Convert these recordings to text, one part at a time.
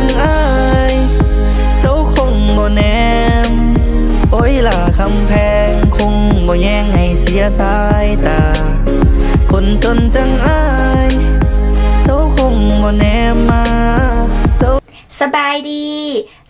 จังอายเจ้าคงบ่แนม โอ้ยล่ะคำแพงคงบ่แย่งให้เสียสายตา คนจนจังอายเจ้าคงบ่แนมมาสบายดี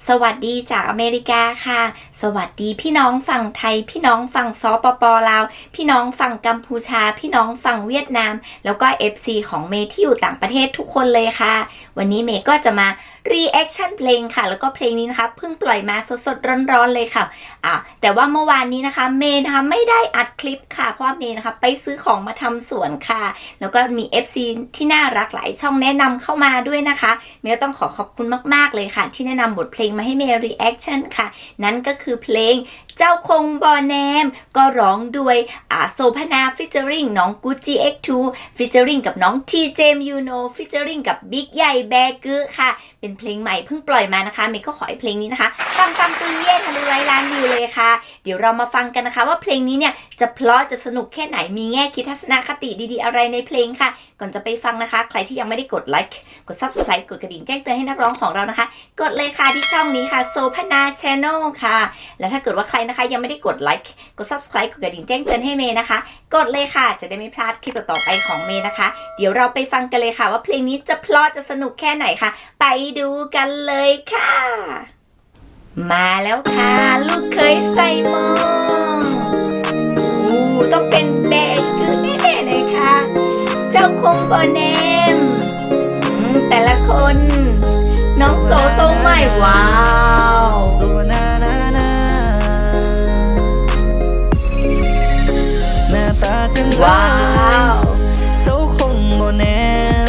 สวัสดีจากอเมริกาค่ะ สวัสดีพี่น้องฝั่งไทย พี่น้องฝั่งซอปปลาว พี่น้องฝั่งกัมพูชา พี่น้องฝั่งเวียดนาม แล้วก็ FC ของเมย์ที่อยู่ต่างประเทศทุกคนเลยค่ะ วันนี้เมย์ก็จะมา reaction เพลงค่ะ แล้วก็เพลงนี้นะคะเพิ่งปล่อยมาสดๆร้อนๆเลยค่ะอ่าแต่ว่าเมื่อวานนี้นะคะ เมย์นะคะไม่ได้อัดคลิปค่ะ เพราะว่าเมย์นะคะไปซื้อของมาทำสวนค่ะ แล้วก็มี FC ที่น่ารักหลายช่องแนะนำเข้ามาด้วยนะคะ เมย์ก็ต้องขอขอบคุณมากๆเลยค่ะ ที่แนะนำบทเพลงมาให้เมย์ reaction ค่ะ นั่นก็คือเพลงเจ้าคงบอแนม ก็ร้องด้วยอาโซพนา featuring น้องกุจิ X2 featuring กับน้อง TJ m u n o featuring กับบิ๊กใหญ่แบกือค่ะ เป็นเพลงใหม่เพิ่งปล่อยมานะคะ เมย์ก็ขอให้เพลงนี้นะคะปังปังตึงเย่ทะลุร้อยล้านวิวเลยค่ะ เดี๋ยวเรามาฟังกันนะคะ ว่าเพลงนี้เนี่ยจะเพราะจะสนุกแค่ไหนมีแง่คิดทัศนคติดีๆ อะไรในเพลงค่ะ ก่อนจะไปฟังนะคะ ใครที่ยังไม่ได้กดไลค์กด subscribe กดกระดิ่งแจ้งเตือนให้นักร้องของเรานะคะ กดเลยค่ะที่ช่องนี้ค่ะโซพนาช n น e l ค่ะ แล้วถ้าเกิดว่าใครนะคะ ยังไม่ได้กดไลค์กด subscribe กดกระดิ่งแจ้งเตือนให้เมย์นะคะ กดเลยค่ะ จะได้ไม่พลาดคลิปต่อๆไปของเมย์นะคะ เดี๋ยวเราไปฟังกันเลยค่ะ ว่าเพลงนี้จะเพราะจะสนุกแค่ไหนค่ะ ไปดูกันเลยค่ะ มาแล้วค่ะ ลูกเคยใส่หมองอู้ต้องเป็นแบกคือแน่ๆเลยค่ะ เจ้าคงบอแนมอืมแต่ละคน น้องโซทรงใหม่ ว้าวโซนานานาหน้าตาจังว้าวเจ้าคงบ่แน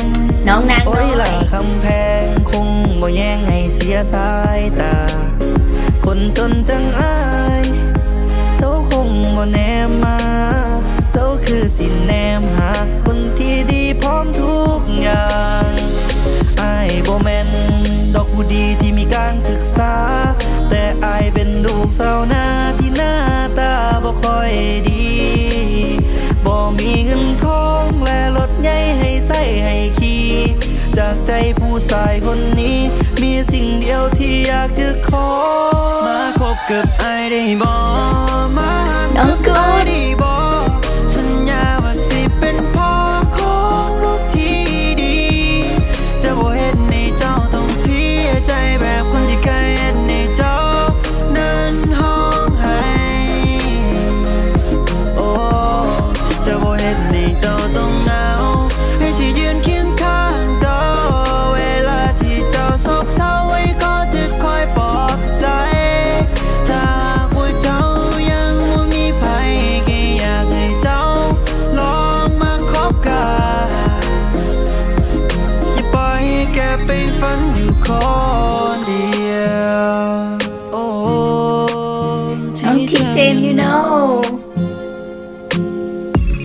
มน้องนางโอ้ยล่ะคำแพงคงบ่แย่งให้เสียสายตา คนจนจังอา ใจผู้ชายคนนี้ มีสิ่งเดียวที่อยากจะขอ มาคบกับไอายได้บ่มาหักน้องกับกูไอายดได้บ่สั น้องทีเจม you know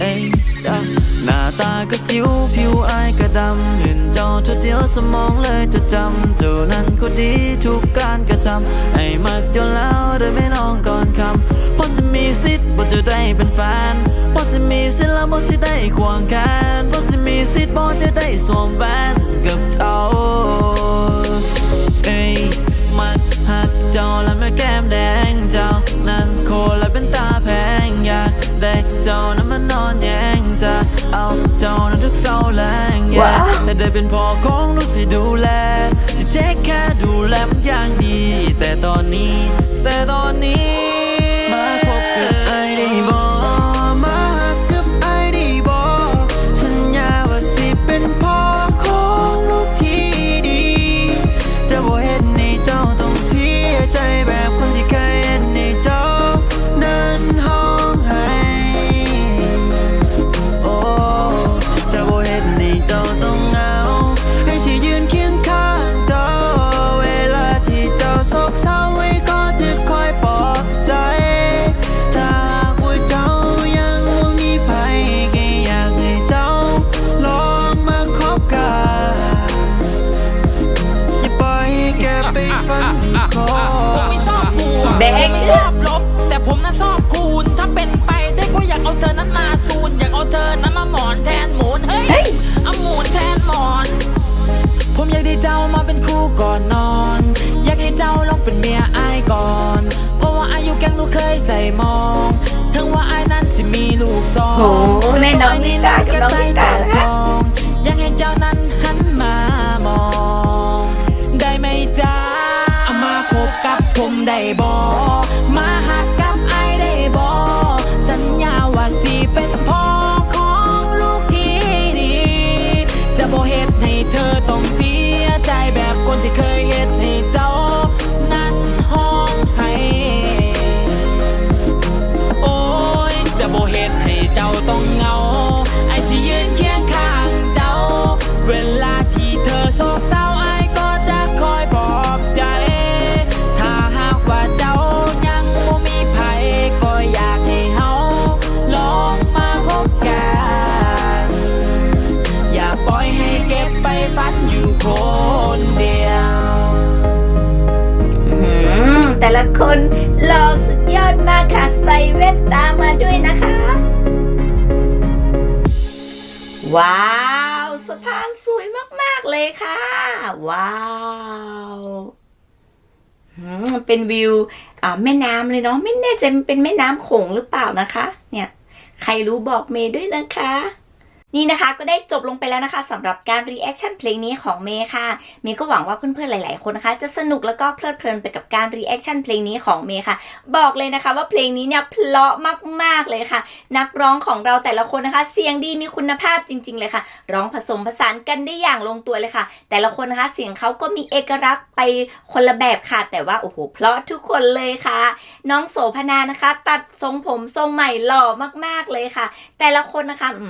เอ้ยดะหน้าตาก็สิวผิวอายก็ดำเห็นเจ้าเธอเดียวสมองเลยจะจำเจ้านั้นก็ดีทุกการกระทำไอ้มักเจ้าแล้วโดยไม่น้องก่อนคำเพราะสิมีสิทธิ์บ่จะได้เป็นแฟนเพราะสิมีสิทธิ์แล้วบ่สิได้ควงแขนเพราะสิมีสิทธิ์บ่จะได้สวมแหวนกับเจ้าเอ้ยมักหักเจ้าและแม่แก้มแดง ได้เป็นพ่อของลูกสิดูแล จะเทคแค่ดูแลมันอย่างดี แต่ตอนนี้ อบคูณถ้าเป็นไปได้ก็อยากเอาเธอนั้นมาซูนอยากเอาเธอนั้นมาหมอนแทนหมูนเฮ้เฮ้ยยเอาหมูนแทนหมอน ผมอยากได้เจ้ามาเป็นคู่ก่อนนอน อยากให้เจ้าลองเป็นเมียอายก่อน เพราะว่าอายุแกงลูกเคยใส่มองถึงว่าอายนั้นสิมีลูกสองโหแม่น้องนิตากับน้องนิตานะคะอยากให้เจ้านั้นหัน คนหล่อสุดยอดมากค่ะใส่แว่นตามาด้วยนะคะ ว้าวสะพานสวยมาก ๆ เลยค่ะ ว้าวเป็นวิวแม่น้ำเลยเนาะไม่แน่ใจมันเป็นแม่น้ำโขงหรือเปล่านะคะ เนี่ย ใครรู้บอกเมย์ด้วยนะคะ นี่นะคะก็ได้จบลงไปแล้วนะคะสำหรับการรีแอคชั่นเพลงนี้ของเมย์ค่ะ เมย์ก็หวังว่าเพื่อนๆหลายๆคนนะคะ จะสนุกแล้วก็เพลิดเพลินไปกับการรีแอคชั่นเพลงนี้ของเมย์ค่ะ บอกเลยนะคะว่าเพลงนี้เนี่ยเพราะมากๆเลยค่ะ นักร้องของเราแต่ละคนนะคะ เสียงดีมีคุณภาพจริง ๆ เลยค่ะ ร้องผสมผสานกันได้อย่างลงตัวเลยค่ะ แต่ละคนนะคะเสียงเขาก็มีเอกลักษณ์ไปคนละแบบค่ะ แต่ว่าโอ้โหเพราะทุกคนเลยค่ะ น้องโสพนานะคะ ตัดทรงผมทรงใหม่หล่อมากๆเลยค่ะ แต่ละคนนะคะอื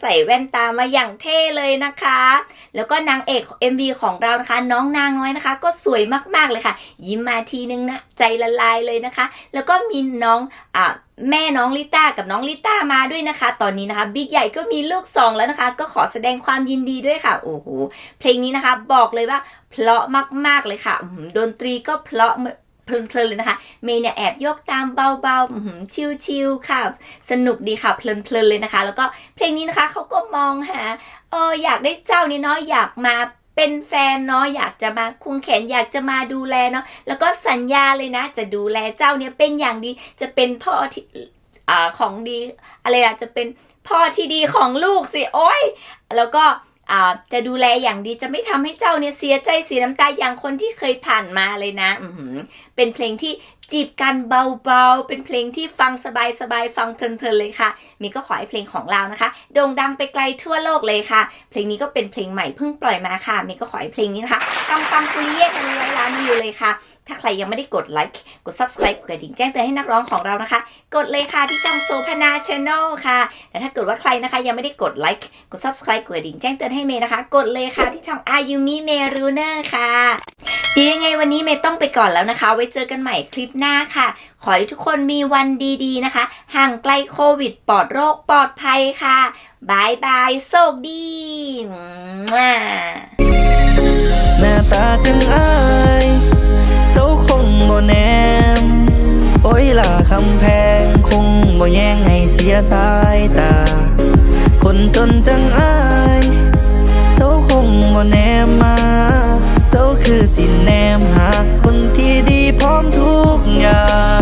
ใส่แว่นตามาอย่างเท่เลยนะคะ แล้วก็นางเอก MV ของเรานะคะ น้องนางน้อยนะคะ ก็สวยมากๆเลยค่ะ ยิ้มมาทีนึงนะใจละลายเลยนะคะ แล้วก็มีน้องอ่าแม่น้องลิต้ากับน้องลิต้ามาด้วยนะคะ ตอนนี้นะคะบิ๊กใหญ่ก็มีลูกสองแล้วนะคะ ก็ขอแสดงความยินดีด้วยค่ะโอ้โหเพลงนี้นะคะ บอกเลยว่าเพราะมากๆเลยค่ะดนตรีก็เพราะ เพลินๆเลยนะคะ เมย์เนี่ยแอบยกตามเบาๆ ชิลๆ ค่ะ สนุกดีค่ะ เพลินๆ เลยนะคะ แล้วก็เพลงนี้นะคะเขาก็มองหา เอออยากได้เจ้านี่เนาะ อยากมาเป็นแฟนเนาะอยากจะมาคุงแขนอยากจะมาดูแลเนาะแล้วก็สัญญาเลยนะ จะดูแลเจ้าเนี่ยเป็นอย่างดีจะเป็นพ่อที่อ่าของดีอะไรอะจะเป็นพ่อที่ดีของลูกสิโอ้ยแล้วก็ จะดูแลอย่างดีจะไม่ทำให้เจ้าเนี่ยเสียใจเสียน้ำตาอย่างคนที่เคยผ่านมาเลยนะอืเป็นเพลงที่จีบกันเบาๆ เป็นเพลงที่ฟังสบายๆ ฟังเพลินๆเลยค่ะ มีก็ขอให้เพลงของเรานะคะ โด่งดังไปไกลทั่วโลกเลยค่ะ เพลงนี้ก็เป็นเพลงใหม่เพิ่งปล่อยมาค่ะ มีก็ขอให้เพลงนี้นะคะปังปังๆปุริเย่กันร้อยล้านวิวเลยค่ะ ถ้าใครยังไม่ได้กดไลค์ กด subscribe กดกระดิ่งแจ้งเตือนให้นักร้องของเรานะคะ กดเลยค่ะที่ช่องโซพนาช n แนลค่ะ แต่ถ้าเกิดว่าใครนะคะยังไม่ได้กดไลค์ กด subscribe กดกระดิ่งแจ้งเตือนให้เมย์นะคะ กดเลยค่ะที่ช่องอายุมิเมรูเนอร์ค่ะเดี๋ยวยังไงวันนี้เมย์ต้องไปก่อนแล้วนะคะ ไว้เจอกันใหม่คลิปหน้าค่ะ ขอให้ทุกคนมีวันดีๆนะคะ ห่างไกลโควิดปลอดโรคปลอดภัยค่ะบายบายโชคดีมั่วหน้าตาจังอายเจ้าคงบ่แนม โอ้ยล่ะคำแพงคงบ่แย่งให้เสียสายตา คนจนจังอายเจ้าคงบ่แนมมา เจ้าคือสินแนมหากคนที่ดี พ